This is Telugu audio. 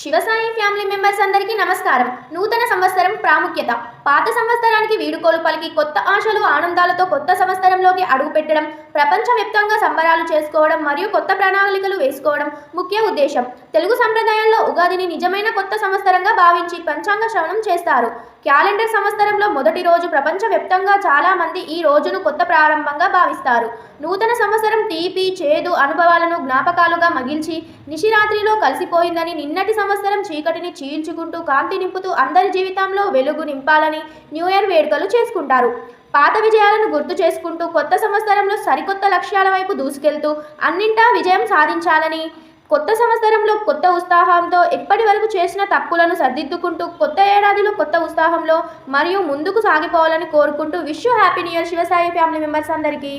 శివసాయి ఫ్యామిలీ మెంబర్స్ అందరికీ నమస్కారం. నూతన సంవత్సరం ప్రాముఖ్యత. పాత సంవత్సరానికి వీడుకోలు పలికి కొత్త ఆశలు ఆనందాలతో కొత్త సంవత్సరంలోకి అడుగుపెట్టడం ప్రపంచవ్యాప్తంగా సంబరాలు చేసుకోవడం మరియు కొత్త ప్రణాళికలు వేసుకోవడం ముఖ్య ఉద్దేశం. తెలుగు సంప్రదాయంలో ఉగాదిని నిజమైన కొత్త సంవత్సరంగా భావించి పంచాంగ శ్రవణం చేస్తారు. క్యాలెండర్ సంవత్సరంలో మొదటి రోజు ప్రపంచవ్యాప్తంగా చాలా మంది ఈ రోజును కొత్త ప్రారంభంగా భావిస్తారు. నూతన సంవత్సరం తీపి చేదు అనుభవాలను జ్ఞాపకాలుగా మగిల్చి నిశిరాత్రిలో కలిసిపోయిందని నిన్నటి సంవత్సరం చీకటిని చీల్చుకుంటూ కాంతి నింపుతూ అందరి జీవితంలో వెలుగు నింపాలని న్యూ ఇయర్ వేడుకలు చేసుకుంటారు. పాత విజయాలను గుర్తు చేసుకుంటూ కొత్త సంవత్సరంలో సరికొత్త లక్ష్యాల వైపు దూసుకెళ్తూ అన్నింటా విజయం సాధించాలని కొత్త సంవత్సరంలో కొత్త ఉత్సాహంతో ఇప్పటి వరకు చేసిన తప్పులను సర్దిద్దుకుంటూ కొత్త ఏడాదిలో కొత్త ఉత్సాహంలో మరియు ముందుకు సాగిపోవాలని కోరుకుంటూ wish happy new year Shivasai family members అందరికీ.